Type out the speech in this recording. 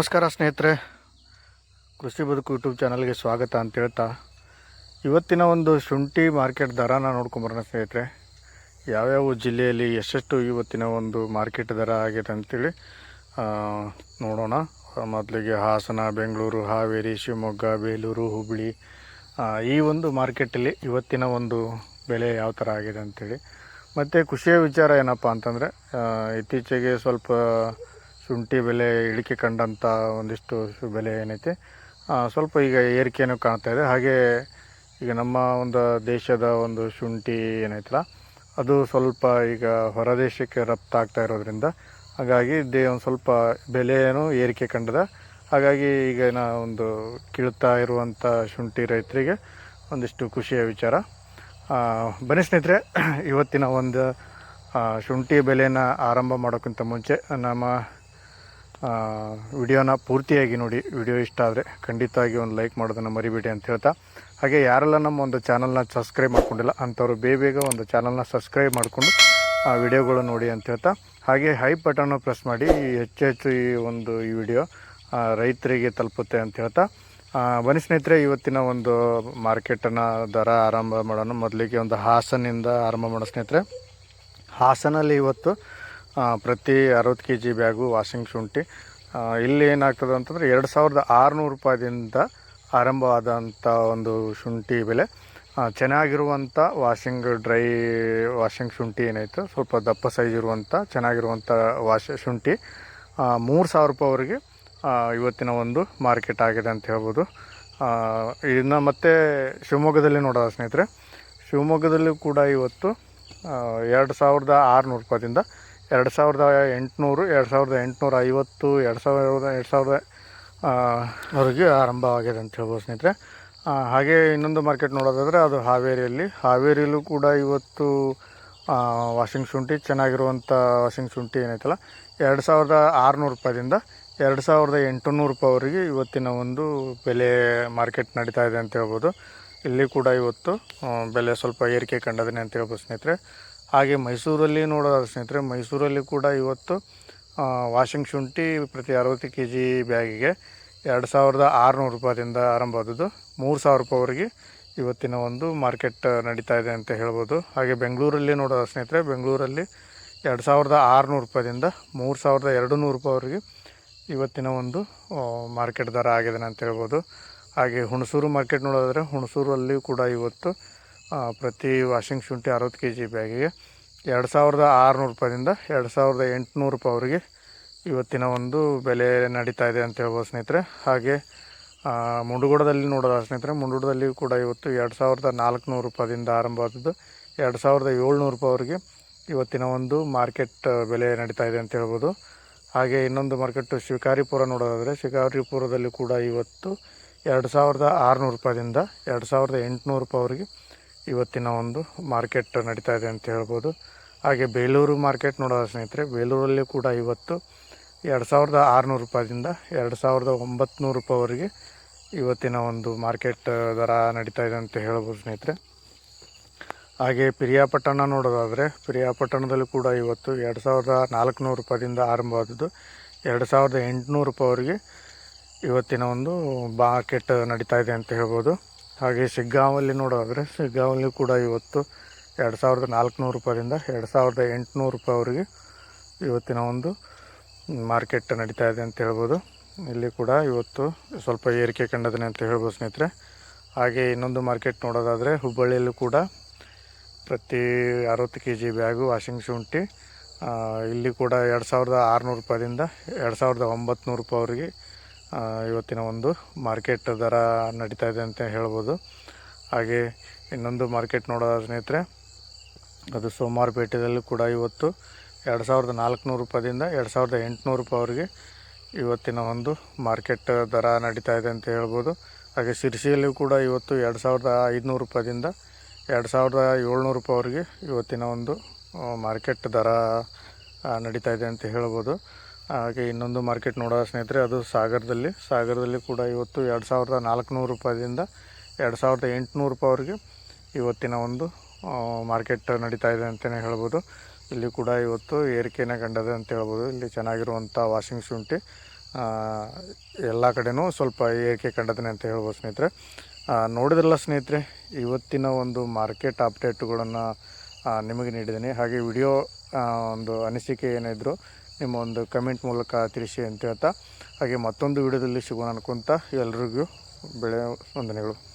ನಮಸ್ಕಾರ ಸ್ನೇಹಿತರೆ. ಕೃಷಿ ಬದುಕು ಯೂಟ್ಯೂಬ್ ಚಾನಲ್ಗೆ ಸ್ವಾಗತ ಅಂತ ಹೇಳ್ತಾ. ಇವತ್ತಿನ ಒಂದು ಶುಂಠಿ ಮಾರ್ಕೆಟ್ ದರನ ನೋಡ್ಕೊಂಬರೋಣ ಸ್ನೇಹಿತರೆ. ಯಾವ್ಯಾವ ಜಿಲ್ಲೆಯಲ್ಲಿ ಎಷ್ಟೆಷ್ಟು ಇವತ್ತಿನ ಒಂದು ಮಾರ್ಕೆಟ್ ದರ ಆಗಿದೆ ಅಂತೇಳಿ ಆ, ನೋಡೋಣ. ಮೊದಲಿಗೆ ಹಾಸನ ಬೆಂಗಳೂರು ಹಾವೇರಿ ಶಿವಮೊಗ್ಗ ಬೇಲೂರು ಹುಬ್ಬಳ್ಳಿ ಈ ಒಂದು ಮಾರ್ಕೆಟಲ್ಲಿ ಇವತ್ತಿನ ಒಂದು ಬೆಲೆ ಯಾವ ಥರ ಆಗಿದೆ ಅಂತೇಳಿ. ಮತ್ತು ಖುಷಿಯ ವಿಚಾರ ಏನಪ್ಪ ಅಂತಂದರೆ ಇತ್ತೀಚೆಗೆ ಸ್ವಲ್ಪ ಶುಂಠಿ ಬೆಲೆ ಇಳಿಕೆ ಕಂಡಂಥ ಒಂದಿಷ್ಟು ಬೆಲೆ ಏನೈತೆ. ಸ್ವಲ್ಪ ಈಗ ಏರಿಕೆಯೂ ಕಾಣ್ತಾ ಇದೆ. ಹಾಗೆ ಈಗ ನಮ್ಮ ಒಂದು ದೇಶದ ಒಂದು ಶುಂಠಿ ಏನೈತಲ್ಲ, ಅದು ಸ್ವಲ್ಪ ಈಗ ಹೊರದೇಶಕ್ಕೆ ರಫ್ತಾಗ್ತಾ ಇರೋದ್ರಿಂದ ಹಾಗಾಗಿ ದೇ ಒಂದು ಸ್ವಲ್ಪ ಬೆಲೆಯೂ ಏರಿಕೆ ಕಂಡದ. ಹಾಗಾಗಿ ಈಗ ನಾವು ಒಂದು ಕೀಳ್ತಾ ಇರುವಂಥ ಶುಂಠಿ ರೈತರಿಗೆ ಒಂದಿಷ್ಟು ಖುಷಿಯ ವಿಚಾರ. ಬನ್ನಿ ಸ್ನೇಹಿತರೆ, ಇವತ್ತಿನ ಒಂದು ಶುಂಠಿ ಬೆಲೆಯನ್ನು ಆರಂಭ ಮಾಡೋಕ್ಕಿಂತ ಮುಂಚೆ ನಮ್ಮ ವಿಡಿಯೋನ ಪೂರ್ತಿಯಾಗಿ ನೋಡಿ, ವಿಡಿಯೋ ಇಷ್ಟ ಆದರೆ ಖಂಡಿತವಾಗಿ ಒಂದು ಲೈಕ್ ಮಾಡೋದನ್ನು ಮರಿಬೇಡಿ ಅಂತ ಹೇಳ್ತಾ. ಹಾಗೆ ಯಾರೆಲ್ಲ ನಮ್ಮ ಒಂದು ಚಾನಲ್ನ ಸಬ್ಸ್ಕ್ರೈಬ್ ಮಾಡ್ಕೊಂಡಿಲ್ಲ, ಅಂಥವ್ರು ಬೇಗ ಬೇಗ ಒಂದು ಚಾನಲ್ನ ಸಬ್ಸ್ಕ್ರೈಬ್ ಮಾಡಿಕೊಂಡು, ಆ ವಿಡಿಯೋಗಳು ನೋಡಿ ಅಂತ ಹೇಳ್ತಾ. ಹಾಗೆ ಹೈ ಬಟನ್ನು ಪ್ರೆಸ್ ಮಾಡಿ ಹೆಚ್ಚು ಹೆಚ್ಚು ಈ ಒಂದು ಈ ವಿಡಿಯೋ ರೈತರಿಗೆ ತಲುಪುತ್ತೆ ಅಂತ ಹೇಳ್ತಾ. ಬನ್ನಿ ಸ್ನೇಹಿತರೆ, ಇವತ್ತಿನ ಒಂದು ಮಾರ್ಕೆಟನ್ನು ದರ ಆರಂಭ ಮಾಡೋಣ. ಮೊದಲಿಗೆ ಒಂದು ಹಾಸನಿಂದ ಆರಂಭ ಮಾಡೋ ಸ್ನೇಹಿತರೆ. ಹಾಸನಲ್ಲಿ ಇವತ್ತು ಪ್ರತಿ ಅರವತ್ತು ಕೆ ಜಿ ಬ್ಯಾಗು ವಾಷಿಂಗ್ ಶುಂಠಿ. ಇಲ್ಲಿ ಏನಾಗ್ತದೆ ಅಂತಂದರೆ ಎರಡು ಸಾವಿರದ ಆರುನೂರು ರೂಪಾಯಿದಿಂದ ಆರಂಭವಾದಂಥ ಒಂದು ಶುಂಠಿ ಬೆಲೆ. ಚೆನ್ನಾಗಿರುವಂಥ ವಾಷಿಂಗ್ ಡ್ರೈ ವಾಷಿಂಗ್ ಶುಂಠಿ ಏನಾಯಿತು, ಸ್ವಲ್ಪ ದಪ್ಪ ಸೈಜ್ ಇರುವಂಥ, ಚೆನ್ನಾಗಿರುವಂಥ ವಾಶ ಶುಂಠಿ ಮೂರು ಸಾವಿರ ರೂಪಾಯಿವರೆಗೆ ಇವತ್ತಿನ ಒಂದು ಮಾರ್ಕೆಟ್ ಆಗಿದೆ ಅಂತ ಹೇಳ್ಬೋದು. ಇದನ್ನು ಮತ್ತೆ ಶಿವಮೊಗ್ಗದಲ್ಲಿ ನೋಡೋದ ಸ್ನೇಹಿತರೆ. ಶಿವಮೊಗ್ಗದಲ್ಲೂ ಕೂಡ ಇವತ್ತು ಎರಡು ಸಾವಿರದ ಆರುನೂರು ರೂಪಾಯಿಂದ ಎರಡು ಸಾವಿರದ ಎಂಟುನೂರು, ಎರಡು ಸಾವಿರದ ಎಂಟುನೂರ ಐವತ್ತು ಎರಡು ಸಾವಿರದ ಎರಡು ಸಾವಿರದ ವರೆಗೆ ಆರಂಭವಾಗಿದೆ ಅಂತ ಹೇಳ್ಬೋದು ಸ್ನೇಹಿತರೆ. ಹಾಗೆ ಇನ್ನೊಂದು ಮಾರ್ಕೆಟ್ ನೋಡೋದಾದರೆ ಅದು ಹಾವೇರಿಯಲ್ಲಿ. ಹಾವೇರಿಯಲ್ಲೂ ಕೂಡ ಇವತ್ತು ವಾಷಿಂಗ್ ಶುಂಠಿ, ಚೆನ್ನಾಗಿರುವಂಥ ವಾಷಿಂಗ್ ಶುಂಠಿ ಏನೈತಲ್ಲ ಎರಡು ಸಾವಿರದ ಆರುನೂರು ರೂಪಾಯಿಂದ ಎರಡು ಸಾವಿರದ ಎಂಟುನೂರು ರೂಪಾಯಿವರೆಗೆ ಇವತ್ತಿನ ಒಂದು ಬೆಲೆ ಮಾರ್ಕೆಟ್ ನಡೀತಾ ಇದೆ ಅಂತ ಹೇಳ್ಬೋದು. ಇಲ್ಲಿ ಕೂಡ ಇವತ್ತು ಬೆಲೆ ಸ್ವಲ್ಪ ಏರಿಕೆ ಕಂಡದನೆ ಅಂತ ಹೇಳ್ಬೋದು ಸ್ನೇಹಿತರೆ. ಹಾಗೆ ಮೈಸೂರಲ್ಲಿ ನೋಡೋದಾದ ಸ್ನೇಹಿತರೆ, ಮೈಸೂರಲ್ಲಿ ಕೂಡ ಇವತ್ತು ವಾಷಿಂಗ್ ಶುಂಠಿ ಪ್ರತಿ ಅರವತ್ತು ಕೆ ಜಿ ಬ್ಯಾಗಿಗೆ ಎರಡು ಸಾವಿರದ ಆರುನೂರು ರೂಪಾಯಿಂದ ಆರಂಭವಾದದ್ದು ಮೂರು ಸಾವಿರ ರೂಪಾಯಿವರೆಗೆ ಇವತ್ತಿನ ಒಂದು ಮಾರ್ಕೆಟ್ ನಡೀತಾ ಇದೆ ಅಂತ ಹೇಳ್ಬೋದು. ಹಾಗೆ ಬೆಂಗಳೂರಲ್ಲಿ ನೋಡೋದ ಸ್ನೇಹಿತರೆ, ಬೆಂಗಳೂರಲ್ಲಿ ಎರಡು ಸಾವಿರದ ಆರುನೂರು ರೂಪಾಯಿಂದ ಮೂರು ಸಾವಿರದ ಎರಡು ನೂರು ರೂಪಾಯಿವರೆಗೆ ಇವತ್ತಿನ ಒಂದು ಮಾರ್ಕೆಟ್ ದರ ಆಗಿದೆ ಅಂತ ಹೇಳ್ಬೋದು. ಹಾಗೆ ಹುಣಸೂರು ಮಾರ್ಕೆಟ್ ನೋಡೋದಾದರೆ ಹುಣಸೂರಲ್ಲಿ ಕೂಡ ಇವತ್ತು ಪ್ರತಿ ವಾಷಿಂಗ್ ಶುಂಠಿ ಅರವತ್ತು ಕೆ ಜಿ ಬ್ಯಾಗಿಗೆ ಎರಡು ಸಾವಿರದ ಆರುನೂರು ರೂಪಾಯಿಂದ ಎರಡು ಸಾವಿರದ ಎಂಟುನೂರು ರೂಪಾಯಿವರೆಗೆ ಇವತ್ತಿನ ಒಂದು ಬೆಲೆ ನಡೀತಾ ಇದೆ ಅಂತ ಹೇಳ್ಬೋದು ಸ್ನೇಹಿತರೆ. ಹಾಗೆ ಮುಂಡುಗೋಡದಲ್ಲಿ ನೋಡೋದ ಸ್ನೇಹಿತರೆ ಮುಂಡುಗೋಡದಲ್ಲಿ ಕೂಡ ಇವತ್ತು ಎರಡು ಸಾವಿರದ ನಾಲ್ಕುನೂರು ರೂಪಾಯಿಂದ ಆರಂಭವಾದದ್ದು. ಎರಡು ಸಾವಿರದ ಏಳ್ನೂರು ರೂಪಾಯಿವರೆಗೆ ಇವತ್ತಿನ ಒಂದು ಮಾರ್ಕೆಟ್ ಬೆಲೆ ನಡೀತಾ ಇದೆ ಅಂತ ಹೇಳ್ಬೋದು. ಹಾಗೆ ಇನ್ನೊಂದು ಮಾರ್ಕೆಟ್ ಶಿಕಾರಿಪುರ ನೋಡೋದಾದರೆ, ಶಿಕಾರಿಪುರದಲ್ಲಿ ಕೂಡ ಇವತ್ತು ಎರಡು ಸಾವಿರದ ಆರುನೂರು ರೂಪಾಯಿಂದ ಎರಡು ಸಾವಿರದ ಎಂಟುನೂರು ರೂಪಾಯಿವರೆಗೆ ಇವತ್ತಿನ ಒಂದು ಮಾರ್ಕೆಟ್ ನಡೀತಾ ಇದೆ ಅಂತ ಹೇಳ್ಬೋದು. ಹಾಗೆ ಬೇಲೂರು ಮಾರ್ಕೆಟ್ ನೋಡೋದ ಸ್ನೇಹಿತರೆ. ಬೇಲೂರಲ್ಲಿ ಕೂಡ ಇವತ್ತು ಎರಡು ಸಾವಿರದ ಆರುನೂರು ರೂಪಾಯಿಂದ ಎರಡು ಸಾವಿರದ ಒಂಬತ್ತು ರೂಪಾಯಿವರೆಗೆ ಇವತ್ತಿನ ಒಂದು ಮಾರ್ಕೆಟ್ ದರ ನಡೀತಾ ಇದೆ ಅಂತ ಹೇಳ್ಬೋದು ಸ್ನೇಹಿತರೆ. ಹಾಗೆ ಪಿರಿಯಾಪಟ್ಟಣ ನೋಡೋದಾದರೆ ಪಿರಿಯಾಪಟ್ಟಣದಲ್ಲಿ ಕೂಡ ಇವತ್ತು ಎರಡು ಸಾವಿರದ ನಾಲ್ಕುನೂರು ರೂಪಾಯಿಂದ ಆರಂಭವಾದದ್ದು. ಎರಡು ಸಾವಿರದ ಎಂಟುನೂರು ರೂಪಾಯಿವರೆಗೆ ಇವತ್ತಿನ ಒಂದು ಮಾರ್ಕೆಟ್ ನಡೀತಾ ಇದೆ ಅಂತ ಹೇಳ್ಬೋದು. ಹಾಗೆ ಶಿಗ್ಗಾಂವಲ್ಲಿ ನೋಡೋದಾದರೆ ಶಿಗ್ಗಾಂವಲ್ಲಿ ಕೂಡ ಇವತ್ತು ಎರಡು ಸಾವಿರದ ನಾಲ್ಕುನೂರು ರೂಪಾಯಿಂದ ಎರಡು ಸಾವಿರದ ಎಂಟುನೂರು ರೂಪಾಯಿವರೆಗೆ ಇವತ್ತಿನ ಒಂದು ಮಾರ್ಕೆಟ್ ನಡೀತಾ ಇದೆ ಅಂತ ಹೇಳ್ಬೋದು. ಇಲ್ಲಿ ಕೂಡ ಇವತ್ತು ಸ್ವಲ್ಪ ಏರಿಕೆ ಕಂಡದನೆ ಅಂತ ಹೇಳ್ಬೋದು ಸ್ನೇಹಿತರೆ. ಹಾಗೆ ಇನ್ನೊಂದು ಮಾರ್ಕೆಟ್ ನೋಡೋದಾದರೆ ಹುಬ್ಬಳ್ಳಿಯಲ್ಲೂ ಕೂಡ ಪ್ರತಿ ಅರವತ್ತು ಕೆ ಜಿ ಬ್ಯಾಗು ವಾಷಿಂಗ್ ಶುಂಠಿ ಇಲ್ಲಿ ಕೂಡ ಎರಡು ಸಾವಿರದ ಆರುನೂರು ರೂಪಾಯಿಂದ ಎರಡು ಸಾವಿರದ ಒಂಬತ್ತು ರೂಪಾಯಿವರೆಗೆ ಇವತ್ತಿನ ಒಂದು ಮಾರ್ಕೆಟ್ ದರ ನಡೀತಾ ಇದೆ ಅಂತ ಹೇಳ್ಬೋದು. ಹಾಗೆ ಇನ್ನೊಂದು ಮಾರ್ಕೆಟ್ ನೋಡೋದಾದ ಸ್ನೇಹಿತರೆ, ಅದು ಸೋಮವಾರಪೇಟೆಯಲ್ಲೂ ಕೂಡ ಇವತ್ತು ಎರಡು ಸಾವಿರದ ನಾಲ್ಕುನೂರು ರೂಪಾಯಿಂದ ಎರಡು ಸಾವಿರದ ಎಂಟುನೂರು ರೂಪಾಯಿವರೆಗೆ ಇವತ್ತಿನ ಒಂದು ಮಾರ್ಕೆಟ್ ದರ ನಡೀತಾ ಇದೆ ಅಂತ ಹೇಳ್ಬೋದು. ಹಾಗೆ ಶಿರ್ಸಿಯಲ್ಲೂ ಕೂಡ ಇವತ್ತು ಎರಡು ಸಾವಿರದ ಐದುನೂರು ರೂಪಾಯಿಂದ ಎರಡು ಸಾವಿರದ ಏಳ್ನೂರು ರೂಪಾಯಿವರೆಗೆ ಇವತ್ತಿನ ಒಂದು ಮಾರ್ಕೆಟ್ ದರ ನಡೀತಾ ಇದೆ ಅಂತ ಹೇಳ್ಬೋದು. ಹಾಗೆ ಇನ್ನೊಂದು ಮಾರ್ಕೆಟ್ ನೋಡೋ ಸ್ನೇಹಿತರೆ, ಅದು ಸಾಗರದಲ್ಲಿ. ಸಾಗರದಲ್ಲಿ ಕೂಡ ಇವತ್ತು ಎರಡು ಸಾವಿರದ ನಾಲ್ಕುನೂರು ರೂಪಾಯಿಂದ ಎರಡು ಸಾವಿರದ ಎಂಟುನೂರು ರೂಪಾಯಿವರೆಗೆ ಇವತ್ತಿನ ಒಂದು ಮಾರ್ಕೆಟ್ ನಡೀತಾ ಇದೆ ಅಂತಲೇ ಹೇಳ್ಬೋದು. ಇಲ್ಲಿ ಕೂಡ ಇವತ್ತು ಏರಿಕೆನ ಕಂಡದೆ ಅಂತ ಹೇಳ್ಬೋದು. ಇಲ್ಲಿ ಚೆನ್ನಾಗಿರುವಂಥ ವಾಷಿಂಗ್ ಶುಂಠಿ ಎಲ್ಲ ಕಡೆನೂ ಸ್ವಲ್ಪ ಏರಿಕೆ ಕಂಡದನೆ ಅಂತ ಹೇಳ್ಬೋದು ಸ್ನೇಹಿತರೆ. ನೋಡಿದ್ರಲ್ಲ ಸ್ನೇಹಿತರೆ, ಇವತ್ತಿನ ಒಂದು ಮಾರ್ಕೆಟ್ ಅಪ್ಡೇಟ್ಗಳನ್ನು ನಿಮಗೆ ನೀಡಿದ್ದೀನಿ. ಹಾಗೆ ವಿಡಿಯೋ ಒಂದು ಅನಿಸಿಕೆ ಏನಿದ್ರು ನಿಮ್ಮ ಒಂದು ಕಮೆಂಟ್ ಮೂಲಕ ತಿಳಿಸಿ ಅಂತ ಹೇಳ್ತಾ, ಹಾಗೆ ಮತ್ತೊಂದು ವಿಡಿಯೋದಲ್ಲಿ ಸಿಗೋಣ ಅನ್ಕೊತ ಎಲ್ರಿಗೂ ಬೆಳೆ ವಂದನೆಗಳು.